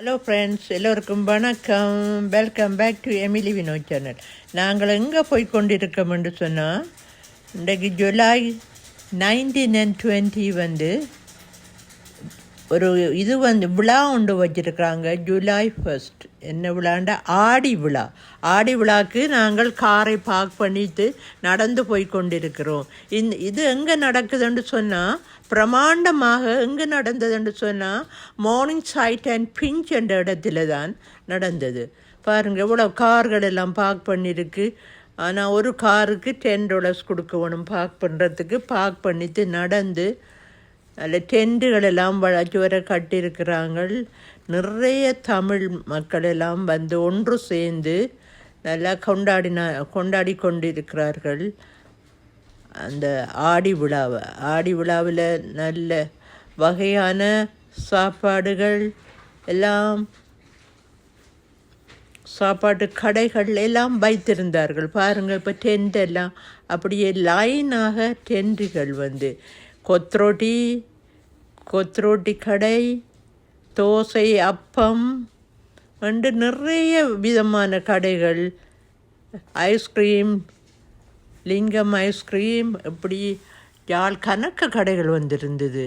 Hello friends எல்லோருக்கும் வணக்கம். Welcome back to Emily Vinod channel நாங்கள் எங்கே போய் கொண்டிருக்கோம் என்று சொன்னால் இன்றைக்கு ஜூலை நைன்டீன் அண்ட் டுவெண்ட்டி வந்து ஒரு இது வந்து விழா ஒன்று வச்சுருக்குறாங்க ஜூலை ஃபர்ஸ்ட் என்ன விழாண்டா ஆடி விழா. ஆடி விழாக்கு நாங்கள் காரை பார்க் பண்ணிட்டு நடந்து போய் கொண்டிருக்கிறோம். இந்த இது எங்கே நடக்குதுன்னு சொன்னால் பிரமாண்டமாக எங்கே நடந்ததுன்னு சொன்னால் மார்னிங் சைட் அண்ட் பிஞ்ச் என்ற இடத்துல தான் நடந்தது. பாருங்கள் இவ்வளோ கார்கள் எல்லாம் பார்க் பண்ணியிருக்கு ஆனால் ஒரு காருக்கு டென் டாலர்ஸ் கொடுக்கணும் பார்க் பண்ணுறதுக்கு பார்க் பண்ணிட்டு நடந்து அதில் டென்ட்டுகள் எல்லாம் வளர்ச்சி வர கட்டியிருக்கிறாங்க நிறைய தமிழ் மக்கள் எல்லாம் வந்து ஒன்று சேர்ந்து நல்லா கொண்டாடினா கொண்டாடி கொண்டிருக்கிறார்கள். அந்த ஆடி விழாவை ஆடி விழாவில் நல்ல வகையான சாப்பாடுகள் எல்லாம் சாப்பாட்டு கடைகள் எல்லாம் வைத்திருந்தார்கள். பாருங்கள் இப்போ டென்ட் எல்லாம் அப்படியே லைனாக டென்ட்டுகள் வந்து. கொத்ரோட்டி கொத்ரோட்டி கடை தோசை அப்பம் வந்து நிறைய விதமான கடைகள். ஐஸ்கிரீம் லிங்கம் ஐஸ்கிரீம் இப்படி யாழ் கணக்க கடைகள் வந்திருந்தது.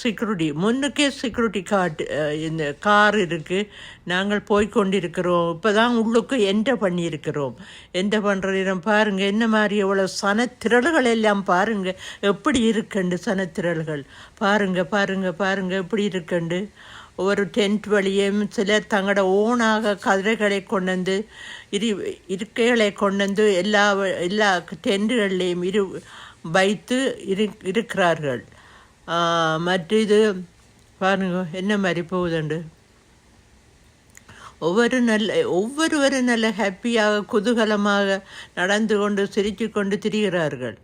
செக்யூரிட்டி முன்னுக்கே செக்யூரிட்டி கார்டு இந்த கார் இருக்குது நாங்கள் போய் கொண்டிருக்கிறோம் இப்போ தான் உள்ளுக்கு என்ட பண்ணியிருக்கிறோம். என்ட பண்ணுற பாருங்கள் என்ன மாதிரி எவ்வளோ சனத்திரல்கள் எல்லாம் பாருங்கள் எப்படி இருக்குண்டு சனத்திரள்கள்? பாருங்கள் பாருங்கள் பாருங்கள் எப்படி இருக்குண்டு? ஒரு டென்ட் வழியும் சிலர் தங்களோட ஓனாக கதிரைகளை கொண்டு வந்து இரு இருக்கைகளை கொண்டு வந்து எல்லா எல்லா டென்ட்டுகள்லேயும் இரு வைத்து இரு இருக்கிறார்கள். மற்ற இது பாருங்க என்ன மாதிரி போகுதுண்டு? ஒவ்வொரு நல்ல ஒவ்வொருவரும் நல்ல ஹாப்பியாக குதூகலமாக நடந்து கொண்டு சிரித்து கொண்டு திரிகிறார்கள்.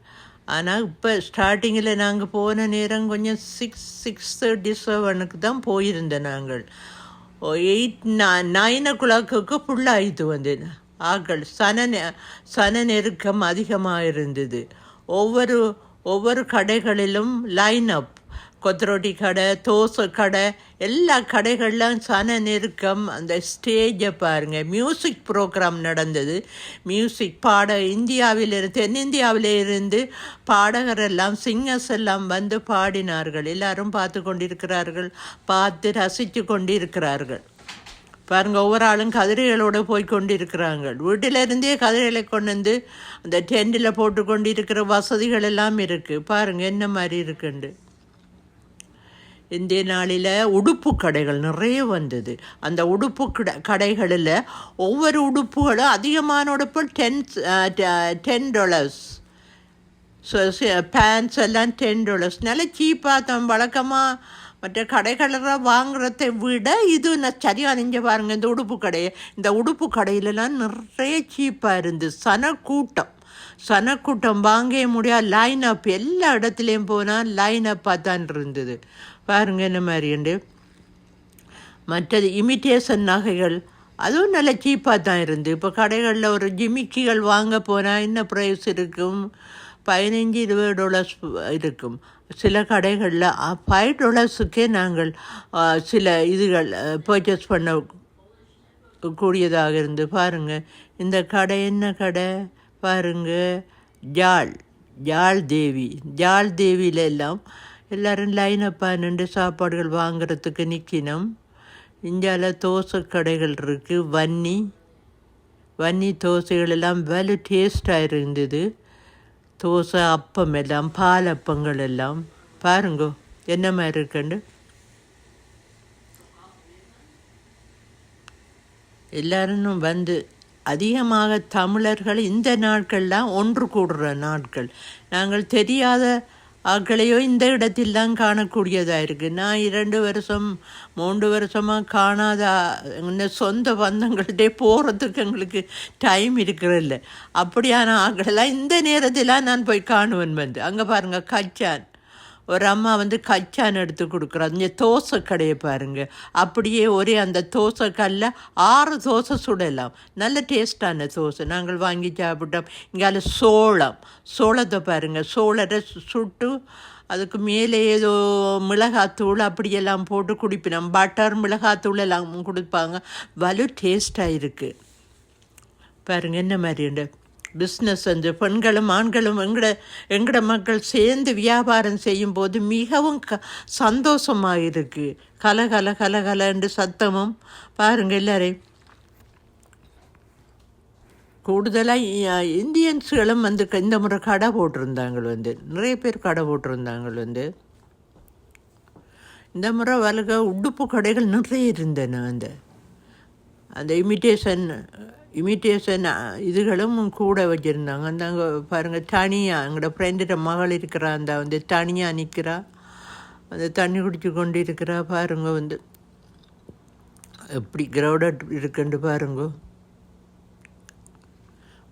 ஆனால் இப்போ ஸ்டார்டிங்கில் நாங்கள் போன நேரம் கொஞ்சம் சிக்ஸ் சிக்ஸ் தேர்ட்டி செவனுக்கு தான் போயிருந்தோம் நாங்கள். எயிட் நைன் ஓ கிளாக்கு ஃபுல்லாகிட்டு வந்தேன். ஆக்கள் சன சன நெருக்கம் அதிகமாக இருந்தது. ஒவ்வொரு ஒவ்வொரு கடைகளிலும் லைன் அப் கொத்தரோட்டி கடை தோசை கடை எல்லா கடைகள்லாம் சன நெருக்கம். அந்த ஸ்டேஜை பாருங்கள் மியூசிக் ப்ரோக்ராம் நடந்தது. மியூசிக் பாட இந்தியாவிலிருந்து தென்னிந்தியாவிலே இருந்து பாடகர் எல்லாம் சிங்கர்ஸ் எல்லாம் வந்து பாடினார்கள். எல்லாரும் பார்த்து கொண்டிருக்கிறார்கள். பார்த்து ரசித்து கொண்டிருக்கிறார்கள். பாருங்கள் ஒவ்வொரு ஆளும் கதிரைகளோடு போய் கொண்டிருக்கிறாங்க வீட்டிலிருந்தே கதிரைகளை கொண்டு வந்து அந்த டென்ட்டில் போட்டு கொண்டு இருக்கிற வசதிகள் எல்லாம் இருக்குது பாருங்கள் என்ன மாதிரி இருக்குண்டு. இந்திய நாளில் உடுப்பு கடைகள் நிறைய வந்தது. அந்த உடுப்பு கடை கடைகளில் ஒவ்வொரு உடுப்புகளும் அதிகமான உடுப்பு ten ten dollars so pants எல்லாம் டென் டாலர்ஸ் நல்ல சீப்பாக தான் வழக்கமாக மற்ற கடைகளில் வாங்குறதை விட இது நான் சரியாக நெஞ்ச பாருங்கள் இந்த உடுப்பு கடையை இந்த உடுப்பு கடையிலலாம் நிறைய சீப்பாக இருந்து சன கூட்டம் சன வாங்கவே முடியாது லைன் அப் எல்லா இடத்துலையும் போனால் லைன் அப்பாக தான் இருந்தது. பாருங்க என்ன மாதிரிண்டு மற்றது இமிட்டேஷன் நகைகள் அதுவும் நல்ல சீப்பாக தான் இருந்து. இப்போ கடைகளில் ஒரு ஜிமிக்கிகள் வாங்க போனால் என்ன ப்ரைஸ் இருக்கும்? பதினஞ்சு இருபது டாலர்ஸ் இருக்கும். சில கடைகளில் ஃபைவ் டாலர்ஸுக்கே நாங்கள் சில இதுகள் பர்ச்சேஸ் பண்ண கூடியதாக இருந்து. பாருங்கள் இந்த கடை என்ன கடை? பாருங்கள் ஜால் ஜால் தேவி. ஜால் தேவியில எல்லாம் எல்லோரும் லைனப்பாக நின்று சாப்பாடுகள் வாங்குறதுக்கு நிற்கணும் இந்தியாவில் தோசை கடைகள் இருக்குது வன்னி. வன்னி தோசைகள் எல்லாம் வெல் டேஸ்டாக இருந்தது. தோசை அப்பம் எல்லாம் பால் அப்பங்கள் எல்லாம். பாருங்கோ என்ன மாதிரி இருக்குண்டு எல்லாரும் வந்து அதிகமாக தமிழர்கள் இந்த நாட்கள்லாம் ஒன்று கூடுற நாட்கள். நாங்கள் தெரியாத ஆக்களையோ இந்த இடத்தில் தான் காணக்கூடியதாக இருக்குது நான் இரண்டு வருஷம் மூன்று வருஷமாக காணாத இந்த சொந்த பந்தங்கள்கிட்டே போகிறதுக்கு எங்களுக்கு டைம் இருக்கிறதில்ல. அப்படியான ஆக்களெல்லாம் இந்த நேரத்தில் நான் போய் காணுவேன் வந்து. அங்கே பாருங்கள் கச்சான் ஒரு அம்மா வந்து கச்சான் எடுத்து கொடுக்குறா இந்த தோசை கடையை பாருங்க. அப்படியே ஒரே அந்த தோசை கல்ல ஆறு தோசை சுடலாம். நல்ல டேஸ்டான தோசை. நாங்கள் வாங்கி சாப்பிட்டோம். இங்கால சோளம். சோளத்தை பாருங்க. சோளத்தை சு- சுட்டு அதுக்கு மேலே ஏதோ மிளகாத்தூள் அப்படியெல்லாம் போட்டு குடிப்பினோம். பட்டர் மிளகாத்தூள் எல்லாம் கொடுப்பாங்க. வலு டேஸ்டாக இருக்குது பாருங்கள் என்ன மாதிரி பிஸ்னஸ் வந்து பெண்களும் ஆண்களும் எங்கட எங்கட மக்கள் சேர்ந்து வியாபாரம் செய்யும்போது மிகவும் க சந்தோஷமாக இருக்குது கல கல கல கலன்னு சத்தமும் பாருங்கள் எல்லாரையும் கூடுதலாக இந்தியன்ஸுகளும் வந்து க- இந்த முறை கடை போட்டிருந்தாங்க வந்து. நிறைய பேர் கடை போட்டிருந்தாங்க வந்து. இந்த முறை வலுக உடுப்பு கடைகள் நிறைய இருந்தன வந்து. அந்த இமிட்டேஷன் இமிட்டேஷன் uh, இதுகளும் கூட வச்சுருந்தாங்க. அந்த அங்கே பாருங்கள் தனியாக எங்களோட ஃப்ரெண்டிட்ட மகள் இருக்கிறா அந்த வந்து தனியாக நிற்கிறா அந்த தண்ணி குடிச்சு கொண்டு இருக்கிறா பாருங்க வந்து. எப்படி க்ரௌடட் இருக்குன்னு பாருங்க.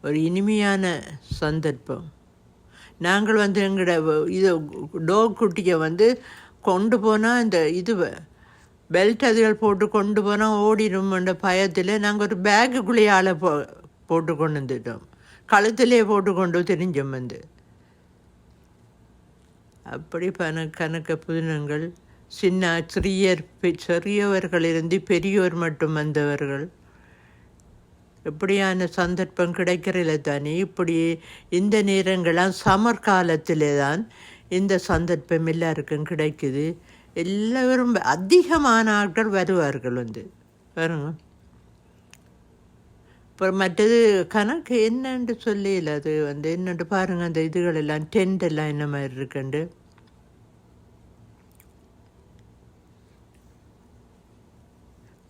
ஒரு இனிமையான சந்தர்ப்பம். நாங்கள் வந்து எங்களோட இது டோக் குட்டியை வந்து கொண்டு போனால் இந்த இது பெல்ட் அதுகள் போட்டு கொண்டு போனால் ஓடிடும்ன்ற பயத்தில் நாங்கள் ஒரு பேக்குக்குள்ளேயே போ போட்டு கொண்டு வந்துட்டோம். கழுத்திலே போட்டு கொண்டு தெரிஞ்சோம் வந்து. அப்படி பண கணக்க புதினங்கள் சின்ன சிறியர் சிறியவர்களிருந்து பெரியோர் மட்டும் வந்தவர்கள். எப்படியான சந்தர்ப்பம் கிடைக்கிறதில்ல தானே. இப்படி இந்த நேரங்களாம் சமர் காலத்திலே தான் இந்த சந்தர்ப்பம் எல்லாருக்கும் கிடைக்குது. எல்லாரும் அதிகமான ஆட்கள் வருவார்கள் வந்து. பாருங்க. அப்புறம் மற்றது கணக்கு என்னன்னு சொல்லல அது வந்து என்னென்று பாருங்க அந்த இதுகள் எல்லாம் டென்ட் எல்லாம் என்ன மாதிரி இருக்குண்டு?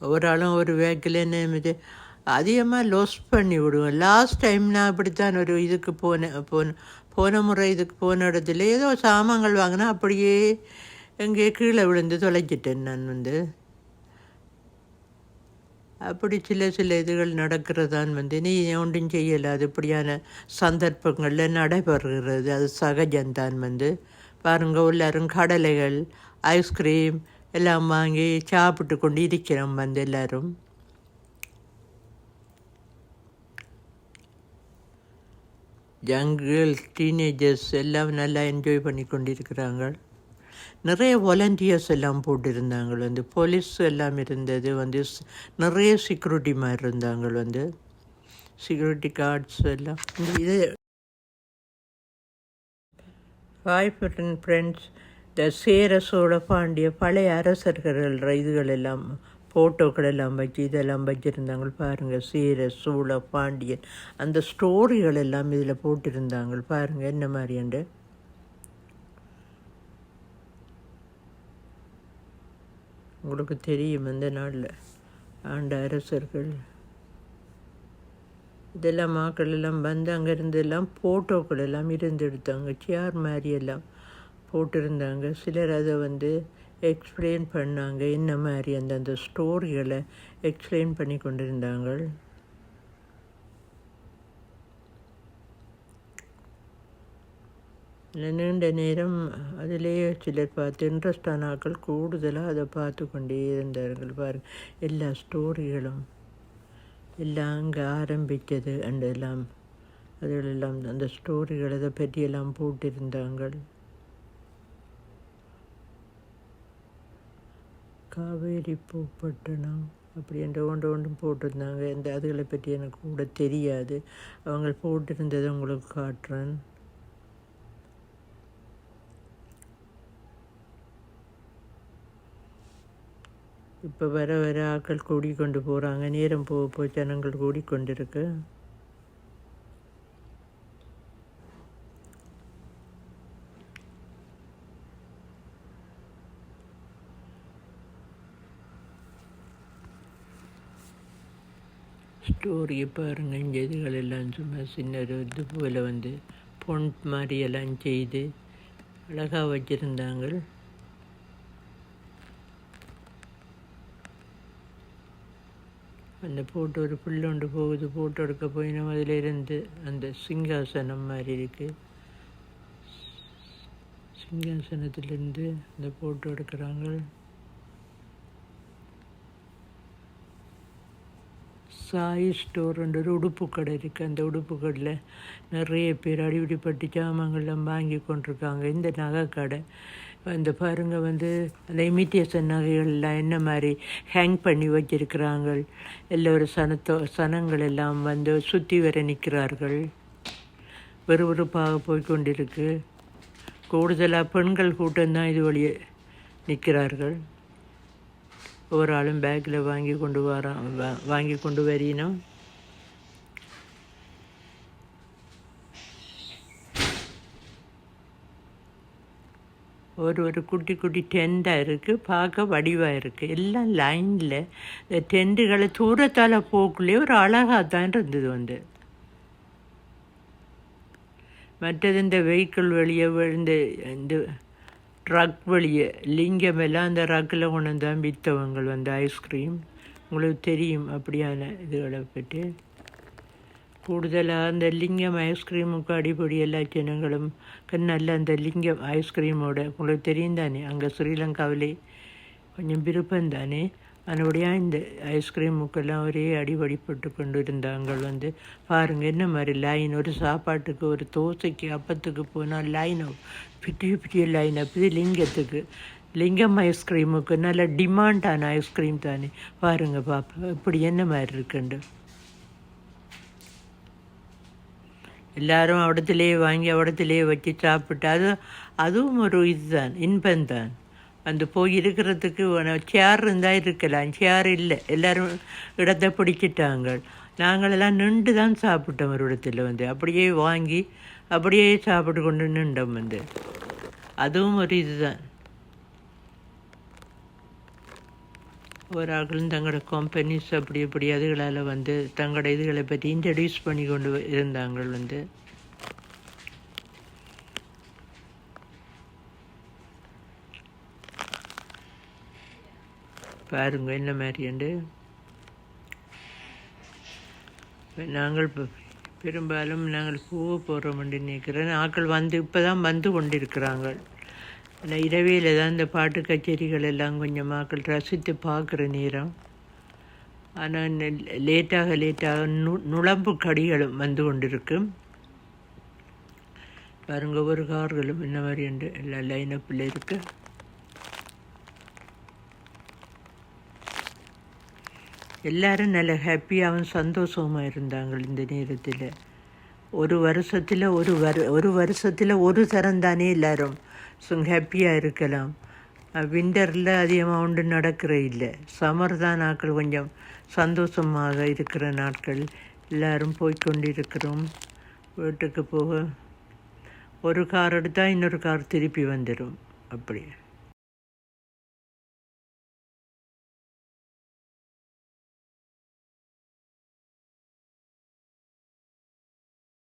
ஒரு ஆளும் ஒரு வேக்கில் என்ன இது? அதிகமாக லோஸ் பண்ணி விடுவோம் லாஸ்ட் டைம் நான் இப்படித்தான் ஒரு இதுக்கு போனேன் போன போன முறை இதுக்கு போன இடத்துல ஏதோ சாமான்கள் வாங்கினா அப்படியே எங்கே கீழே விழுந்து தொலைச்சிட்டேன் நான் வந்து. அப்படி சில சில இதுகள் நடக்கிறதான் வந்து. நீ ஒன்றும் செய்யலை. அது இப்படியான சந்தர்ப்பங்களில் நடைபெறுகிறது. அது சகஜம்தான் வந்து. பாருங்க எல்லாரும் கடலைகள் ஐஸ்கிரீம் எல்லாம் வாங்கி சாப்பிட்டு கொண்டு இருக்கிறோம் வந்து எல்லாரும். யங்கிள் டீனேஜர்ஸ் எல்லாம் நல்லா என்ஜாய் பண்ணி கொண்டிருக்கிறாங்க. நிறைய வாலண்டியர்ஸ் எல்லாம் போட்டிருந்தாங்க. வந்து போலீஸ் எல்லாம் இருந்தது. வந்து நிறைய செக்யூரிட்டி மாதிரி இருந்தாங்க. வந்து செக்யூரிட்டி கார்ட்ஸ் எல்லாம். இந்த இது ஹாய் ஃப்ரெண்ட்ஸ் இந்த சேர சோழ பாண்டிய பழைய அரசர்கள் இதுகள் எல்லாம் ஃபோட்டோக்கள் எல்லாம் வச்சு இதெல்லாம் வச்சுருந்தாங்க. பாருங்கள் சீர சோழ பாண்டியன் அந்த ஸ்டோரிகள் எல்லாம் இதில் போட்டிருந்தாங்க. பாருங்கள் என்ன மாதிரியாண்டு உங்களுக்கு தெரியும் இந்த நாளில். ஆண்ட அரசர்கள். இதெல்லாம் மக்கள் எல்லாம் வந்து அங்கேருந்து எல்லாம் ஃபோட்டோக்கள் எல்லாம் இருந்து எடுத்தாங்க சேர் மாதிரி எல்லாம் போட்டிருந்தாங்க. சிலர் அதை வந்து எக்ஸ்பிளைன் பண்ணாங்க. என்ன மாதிரி அந்தந்த ஸ்டோரிகளை எக்ஸ்பிளைன் பண்ணி கொண்டிருந்தாங்க. நீண்ட நேரம் அதிலேயே சிலர் பார்த்து இன்ட்ரெஸ்டான ஆக்கள் கூடுதலாக அதை பார்த்து கொண்டே இருந்தார்கள். பாருங்கள் எல்லா ஸ்டோரிகளும் எல்லாம் அங்கே ஆரம்பித்தது அண்ட் எல்லாம் அதிலெல்லாம் அந்த ஸ்டோரிகள் அதை பற்றியெல்லாம் போட்டிருந்தாங்க காவேரி பூப்பட்டணம் அப்படி என்ற ஒன்று ஒன்றும் போட்டிருந்தாங்க. இந்த அதுகளை பற்றி எனக்கு கூட தெரியாது. அவங்க போட்டிருந்ததை உங்களுக்கு காட்டுறேன். இப்போ வர வர ஆட்கள் கூடிக்கொண்டு போகிறாங்க நேரம் போக போக ஜனங்கள் கூடிக்கொண்டிருக்கு. ஸ்டோரியை பாருங்கள் இங்கே இதுகள் எல்லாம் சும்மா சின்ன ஒரு இது போல் வந்து பொன் மாதிரியெல்லாம் செய்து அழகாக வச்சுருந்தாங்க அந்த போட்டோ ஒரு புல்லு ஒன்று போகுது போட்டோ எடுக்க போயினோம் அதிலிருந்து இருந்து அந்த சிங்காசனம் மாதிரி இருக்குது சிங்காசனத்திலிருந்து அந்த போட்டோ எடுக்கிறாங்க. சாய் ஸ்டோர்ன்ற ஒரு உடுப்பு கடை இருக்குது அந்த உடுப்பு கடையில் நிறைய பேர் அடிப்படி ஜாமான்கள்லாம் வாங்கி கொண்டிருக்காங்க. இந்த நகை கடை இந்த பாருங்க வந்து அந்த இமிட்டேஷன் நகைகள்லாம் என்ன மாதிரி ஹேங் பண்ணி வச்சிருக்கிறாங்க எல்லோரும் சனத்தோ சனங்கள் எல்லாம் வந்து சுற்றி வர நிற்கிறார்கள். விறுவிறுப்பாக போய்கொண்டிருக்கு. கூடுதலாக பெண்கள் கூட்டம்தான் இது வழியே நிற்கிறார்கள். ஒவ்வொரு ஆளும் பேக்கில் வாங்கி கொண்டு வரான் வாங்கி கொண்டு வரினோம் ஒரு ஒரு குட்டி குட்டி டெண்டாக இருக்குது பார்க்க வடிவாக இருக்குது எல்லாம் லைனில் இந்த டெண்டுகளை தூரத்தால் போக்குள்ளே ஒரு அழகாக தான் இருந்தது வந்து. மற்றது இந்த வெஹிக்கிள் வெளியே இந்த இந்த ட்ரக் வெளியே லிங்கம் எல்லாம் அந்த ரக்கில் கொண்டு வந்தான் விற்றவங்க வந்து ஐஸ்கிரீம் உங்களுக்கு தெரியும் அப்படியான இதுகளை பற்றி. கூடுதலாக அந்த லிங்கம் ஐஸ்கிரீமுக்கு அடிப்படை எல்லா ஜனங்களும் நல்ல அந்த லிங்கம் ஐஸ்கிரீமோட உங்களுக்கு தெரியும் தானே அங்கே ஸ்ரீலங்காவிலே கொஞ்சம் விருப்பம் தானே அதனுடைய இந்த ஐஸ்கிரீமுக்கெல்லாம் ஒரே அடிபடிப்பட்டு கொண்டு இருந்தாங்கள் வந்து பாருங்கள் என்ன மாதிரி லைன் ஒரு சாப்பாட்டுக்கு ஒரு தோசைக்கு அப்பத்துக்கு போனால் லைனோ பிட்டிய பிட்டிய லைன் அப்படி லிங்கத்துக்கு லிங்கம் ஐஸ்கிரீமுக்கு நல்ல டிமாண்டான ஐஸ்கிரீம் தானே பாருங்கள் பாப்பா இப்படி என்ன மாதிரி இருக்குண்டு எல்லாரும் அவிடத்திலேயே வாங்கி அவிடத்திலேயே வச்சு சாப்பிட்டு அது அதுவும் ஒரு இதுதான் இன்பந்தான் அந்த போய் இருக்கிறதுக்கு சேர் இருந்தால் இருக்கலாம் சேர் இல்லை எல்லாரும் இடத்தை பிடிச்சிட்டாங்க நாங்களெல்லாம் நின்று தான் சாப்பிட்டோம் ஒரு இடத்துல வந்து அப்படியே வாங்கி அப்படியே சாப்பிட்டு கொண்டு நின்றோம் வந்து. அதுவும் ஒரு இதுதான். ஒரு ஆட்களும் தங்களோட கம்பெனிஸ் அப்படி இப்படி அதுகளால் வந்து தங்களோட இதுகளை பற்றி இன்ட்ரடியூஸ் பண்ணி கொண்டு இருந்தாங்க வந்து. பாருங்க என்ன மாதிரிண்டு நாங்கள் பெரும்பாலும் நாங்கள் பூவை போடுறோம்னு நினைக்கிறேன். ஆட்கள் வந்து இப்போ தான் வந்து கொண்டிருக்கிறாங்க ஆனால் இரவையில் தான் இந்த பாட்டு கச்சேரிகள் எல்லாம் கொஞ்சம் மக்கள் ரசித்து பார்க்குற நேரம். ஆனால் லேட்டாக லேட்டாக நு நுழம்பு கடிகளும் வந்து கொண்டிருக்கும் பாருங்க ஒவ்வொரு கார்களும் என்ன மாதிரி உண்டு எல்லா லைனப்பில் இருக்கு. எல்லாரும் நல்ல ஹாப்பியாகவும் சந்தோஷமாக இருந்தாங்க இந்த நேரத்தில். ஒரு வருஷத்தில் ஒரு வரு ஒரு வருஷத்தில் ஒரு தரம் தானே எல்லாரும். ஸோ ஹாப்பியாக இருக்கலாம். விண்டரில் அதிகமாக ஒன்று நடக்கிற இல்லை. சம்மர் தான் நாட்கள் கொஞ்சம் சந்தோஷமாக இருக்கிற நாட்கள். எல்லாரும் போய்க்கொண்டிருக்கிறோம். வீட்டுக்கு போக ஒரு கார் எடுத்தால் இன்னொரு கார் திருப்பி வந்துடும் அப்படி